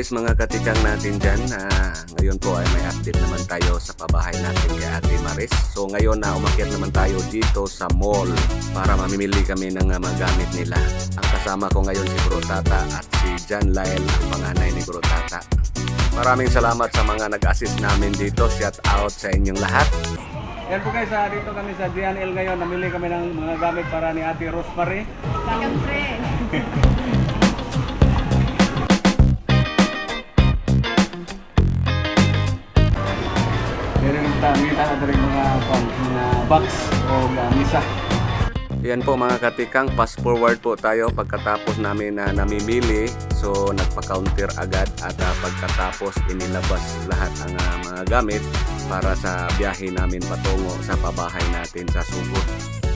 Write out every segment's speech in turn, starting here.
guys mga katikang natin dyan. Ah, ngayon po ay may update naman tayo sa pabahay natin kay Ate Maris. So ngayon na umakyat naman tayo dito sa mall para mamimili kami ng ah, mga gamit nila. Ang kasama ko ngayon si Bro Tata at si John Lyle, ang panganay ni Bro Tata. Maraming salamat sa mga nag-assist namin dito. Shout out sa inyong lahat. Yan po guys, ah, dito kami sa DNL ngayon. Namili kami ng mga gamit para ni Ate Rosemary. Siyempre. kwan, mga box o uh, misa. Yan po mga katikang, fast forward po tayo pagkatapos namin na namimili. So nagpa-counter agad at ah, pagkatapos inilabas lahat ang ah, mga gamit para sa biyahe namin patungo sa pabahay natin sa Sugot.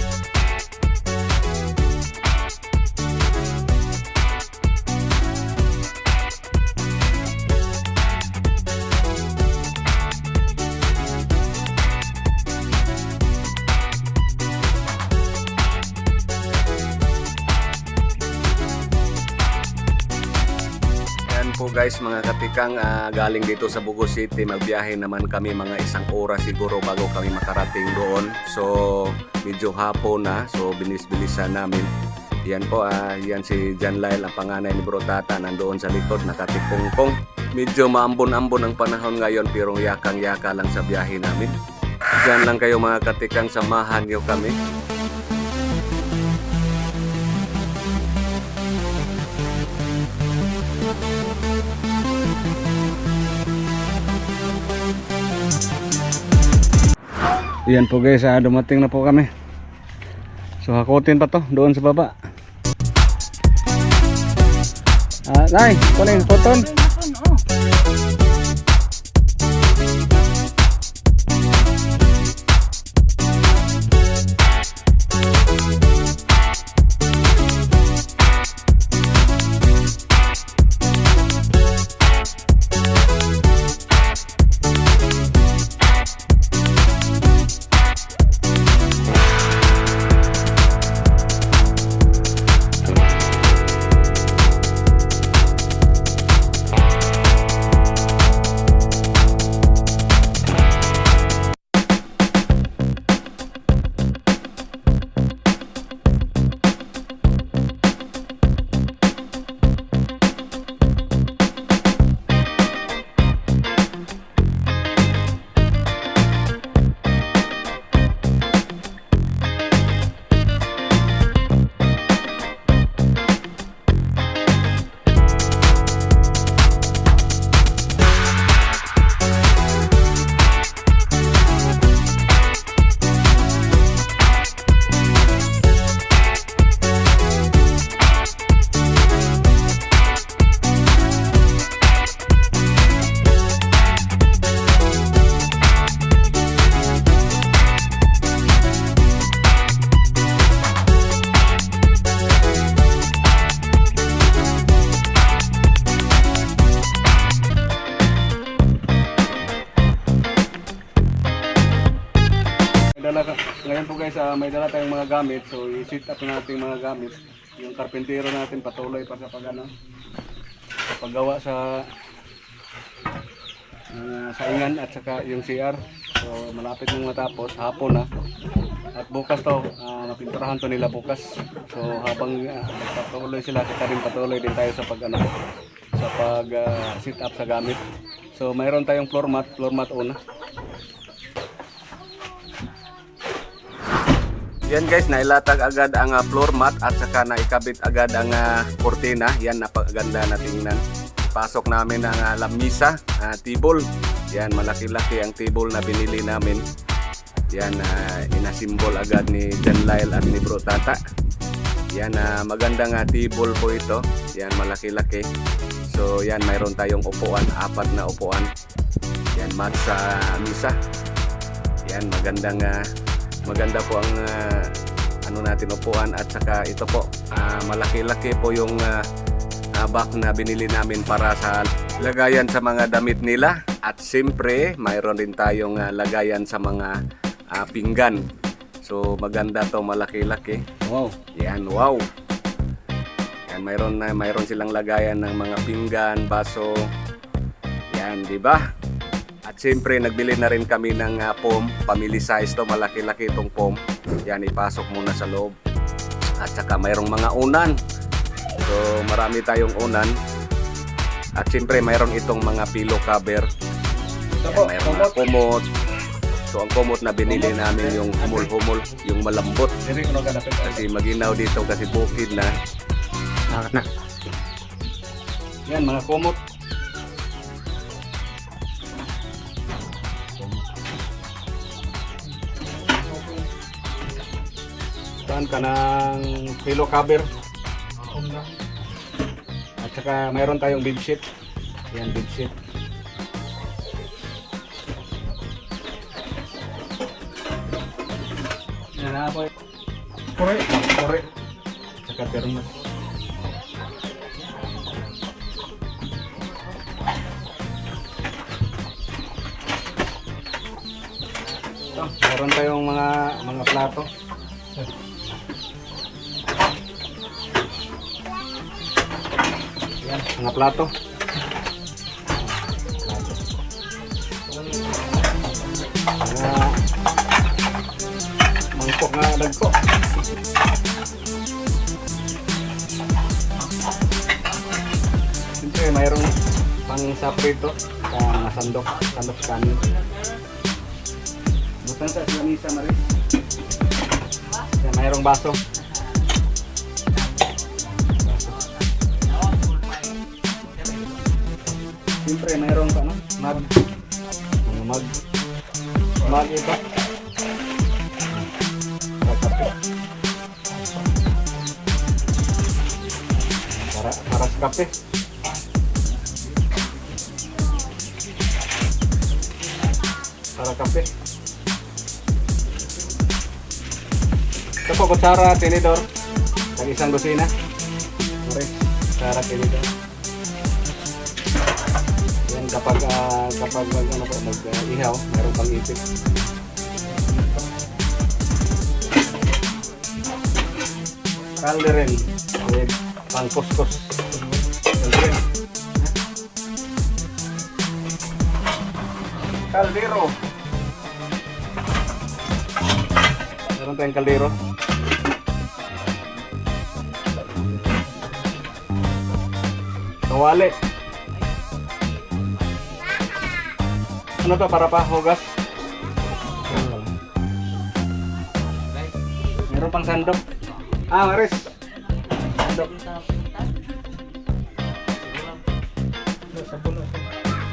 Guys mga katikang ah, galing dito sa Bugo City magbiyahe naman kami mga isang oras siguro bago kami makarating doon. So medyo hapon na so binis-bilisan namin. Yan po ah, yan si John Lyle ang panganay ni Bro Tata nandoon sa likod nakatipungpong. Medyo maambon-ambon ang panahon ngayon pero yakang-yaka lang sa biyahe namin. Diyan lang kayo mga katikang samahan niyo kami Yan po guys, ah, dumating na po kami. So hakutin pa to doon sa baba. Ah, nay, kunin koton. May may dala tayong mga gamit. So i-sit up natin yung mga gamit. Yung karpentero natin patuloy pa sa pag ano, paggawa sa uh, saingan at saka yung CR. So malapit nang matapos, hapon na. At bukas to, uh, napinturahan to nila bukas. So habang uh, patuloy sila, kita rin patuloy din tayo sa pag ano, sa pag ah, sit up sa gamit. So mayroon tayong floor mat, floor mat una. Yan guys, nailatag agad ang ah, floor mat at saka naikabit agad ang ah, kortina. Yan, napaganda na tingnan. Pasok namin ang ah, lamisa, ah, tibol. Yan, malaki-laki ang tibol na binili namin. Yan, uh, inasimbol agad ni John Lyle at ni Bro Tata. Yan, ah, magandang uh, tibol po ito. Yan, malaki-laki. So, yan, mayroon tayong upuan, apat na upuan. Yan, mat sa misa. Yan, magandang ah, maganda po ang ah, ano natin upuan at saka ito po ah, malaki-laki po yung uh, bag na binili namin para sa lagayan sa mga damit nila at siyempre mayroon din tayong ah, lagayan sa mga ah, pinggan so maganda to malaki-laki Wow. yan wow Yan, mayroon na mayroon silang lagayan ng mga pinggan, baso. Yan, di ba? At siyempre, nagbili na rin kami ng ah, foam, family size to, malaki-laki itong foam. Yan, ipasok muna sa loob. At saka mayroong mga unan. So, marami tayong unan. At siyempre, mayroon itong mga pillow cover. Ito Yan, po, mayroong mga kumot. So, ang kumot na binili namin yung humul-humul, yung malambot. Kasi maginaw dito kasi bukid na. Yan, mga kumot. Saan ka ng pillow cover. At saka mayroon tayong bedsheet. Yan, bedsheet. Yan na po. Kore. Kore. Saka thermos. Ito, meron tayong mga mga plato. Yan, mga plato. Mga mangkok nga dagko. Siyempre, mayroong pang saprito sa mga sandok, sandok kanin. Butang sa lamisa, Maris. Mayroong baso. Siyempre, mayroong ano, mag. Mga mag. Mag. Para kape. Para, para sa kape. Para kape. Ito po, kutsara, tinidor. Ang isang dosina. Maris, kutsara, tinidor. Kapag ah, kapag ano po, mag ah, meron pang ipit. Calderin with pang kuskus. Caldero. Meron tayong kaldero. Kawali. Ano to para pa hugas? Meron pang sandok. Ah, Maris. Sandok.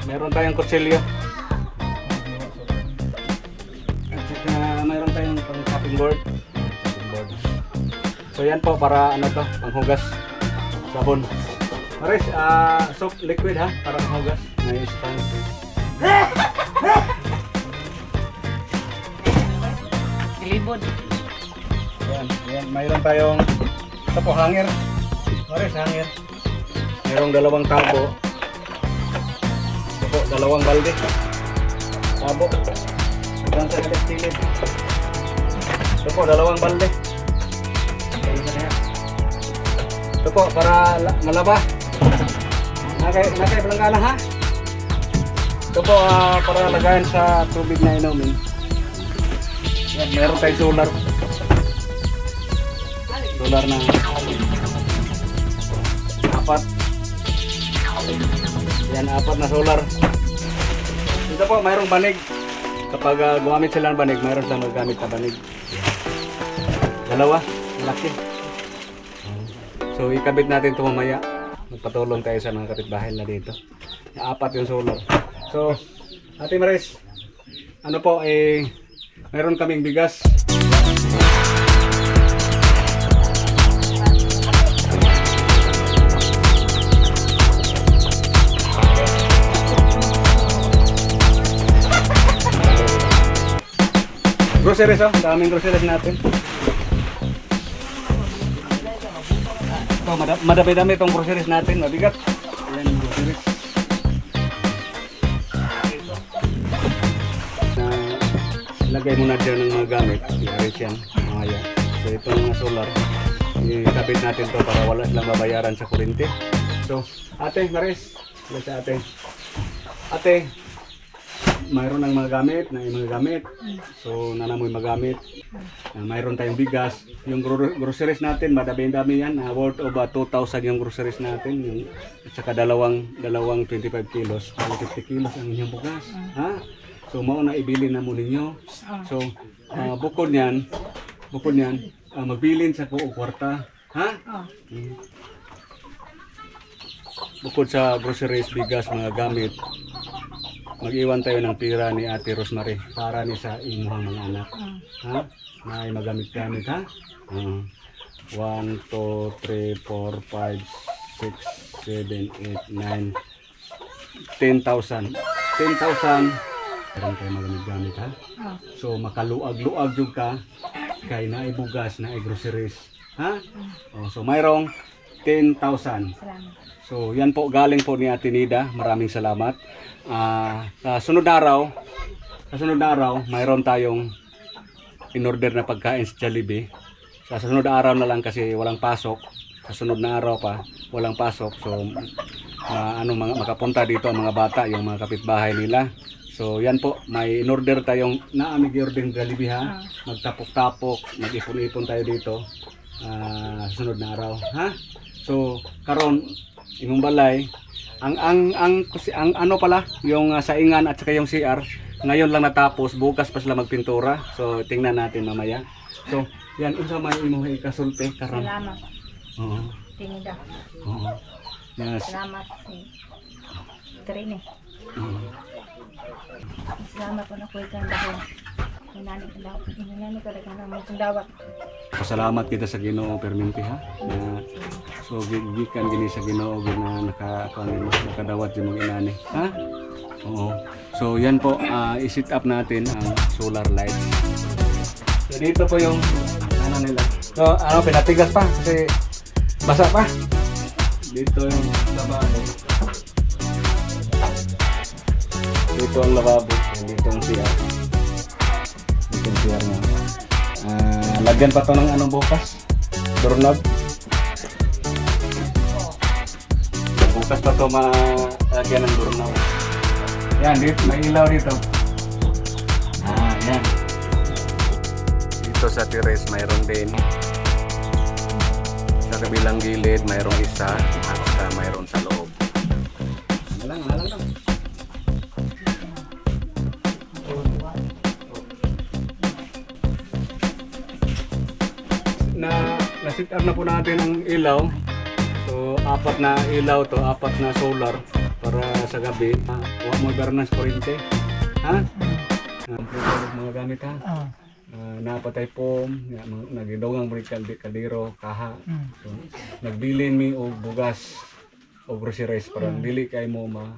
Meron tayong kutsilyo. At saka mayroon tayong pang chopping board. So yan po para ano to, panghugas. Sabon. Maris, ah soap liquid ha, para panghugas. May stand. Kilibod. Yan, yan. Mayroon tayong ito po hanger. Maris, hanger. Mayroong dalawang tabo. Ito po, dalawang balde. Tabo. Hanggang sa galit silid. Ito po, dalawang balde. Na. Ito po, para la- malaba. Nakay, nakay palanggana ha? Ito po, ah, para lagayan sa tubig na inumin. Yan, meron tayong solar. Solar na apat. Yan, apat na solar. Dito po, mayroong banig. Kapag ah, gumamit sila ng banig, mayroon silang magamit na banig. Dalawa, laki. So, ikabit natin ito mamaya. Magpatulong tayo sa mga kapitbahay na dito. Apat yung solar. So, Ate Maris, ano po, eh, mayroon kaming bigas. Groceries oh, daming groceries natin. Ito, mada- madami-dami itong groceries natin, mabigat. Lagay mo na dyan ng mga gamit, i-arrange yan, mamaya. So itong mga solar, ikabit natin to para wala silang babayaran sa kuryente. So, ate, Maris, wala si ate. Ate, mayroon ng mga gamit, na mga gamit. So, nanamoy magamit. Uh, mayroon tayong bigas. Yung gro- groceries natin, madami-dami yan. Uh, worth of uh, 2,000 yung groceries natin. Yung, at saka dalawang, dalawang 25 kilos. Parang 50 kilos ang inyong bugas. Ha? So, mauna ibili na mo ninyo. So, uh, bukod niyan, bukod niyan, uh, magbilin sa kuo kwarta. Ha? Mm. Bukod sa groceries, bigas, mga gamit, mag-iwan tayo ng pira ni Ate Rosemary para ni sa inyong mga anak. Ha? Na ay magamit-gamit ha? Uh, 1, 2, 3, 4, 5, 6, 7, 8, 9, 10,000. 10,000. Meron tayo magamit-gamit ha? So makaluag-luag yung ka kay na ibugas na groceries. Ha? Oh, so mayroong 10,000. Salamat. So, yan po galing po ni Ate Nida. Maraming salamat. Ah, sa sunod na araw, sa sunod na araw, mayroon tayong in-order na pagkain sa Jollibee. Sa sunod na araw na lang kasi walang pasok. Sa sunod na araw pa, walang pasok. So, ah, ano mga makapunta dito ang mga bata, yung mga kapitbahay nila. So, yan po, may in-order tayong naamig order ng Jollibee ha. Magtapok-tapok, mag-ipon-ipon tayo dito. Ah, sa sunod na araw, ha? So, karon imong balay ang ang ang kasi ang ano pala yung uh, saingan at saka yung CR ngayon lang natapos bukas pa sila magpintura so tingnan natin mamaya so yan unsa may imong ikasulti karon Salamat. oo Tinida. oo yes Salamat. Si Trini. oo. Salamat po na po ikang dahon. Pasalamat kita sa Ginoo perminti ha? Na so gi- gikan gini sa Ginoo gid na naka kuan nakadawat yung mga inani ha? Oo. So yan po ah, i-set up natin ang solar light. So dito po yung ano nila. So ano pinatigas pa kasi basa pa. Dito yung lababo dito ang lababo dito ang CR dito ang CR nga Ah, lagyan pa to ng anong bukas? Doorknob? Bukas pa to malagyan ng doorknob. Yan, dito, may ilaw dito. Ah, yan. Dito sa Tires mayroon din. Sa kabilang gilid mayroong isa at saka mayroon sa loob. Ano lang, ano lang. Na-sit up na po natin ang ilaw. So, apat na ilaw to, apat na solar para sa gabi. Ah, Huwag mo ibarang ng kuryente. Ha? Ah, mga gamit ha? Oo. uh, napatay po nga, mga- kaldero kaha so, nagbilin mi og bugas o groceries para dili kay mo ma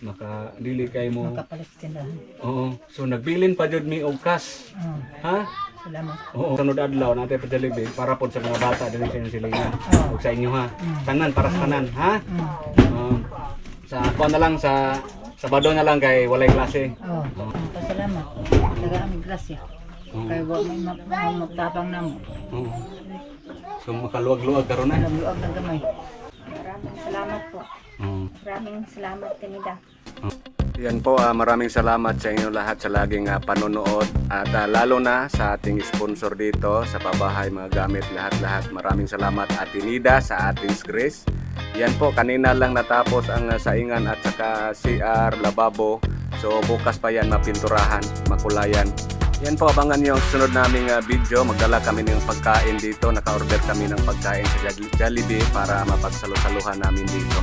maka dili kay mo Kapalit tindahan. oo so nagbilin pa jud mi og kas Oo. ha Salamat. oo sunod adlaw natin pa Jollibee para pod sa mga bata dinhi sa inyong silingan Oo. ug sa inyo ha tanan para sa tanan ha Mm. Oo. sa kuan na lang sa Sabado na lang kay walay klase Oo. Pasalamat. Taga aming grasya. Oo. Kaya wa may ma- ma- magtapang na mo. Oo. so makaluwag-luwag karon na Alam luwag ng gamay. Maraming salamat po. Oo. Maraming salamat Tinida. Yan po, ah, maraming salamat sa inyo lahat sa laging ah, panonood at ah, lalo na sa ating sponsor dito sa pabahay mga gamit lahat-lahat. Maraming salamat Ate Nida sa ating Grace. Yan po, kanina lang natapos ang ah, saingan at saka CR, lababo. So bukas pa yan mapinturahan, makulayan. Yan po, abangan nyo ang sunod naming ah, video. Magdala kami ng pagkain dito. Naka-order kami ng pagkain sa Jollibee para mapagsalusaluhan namin dito.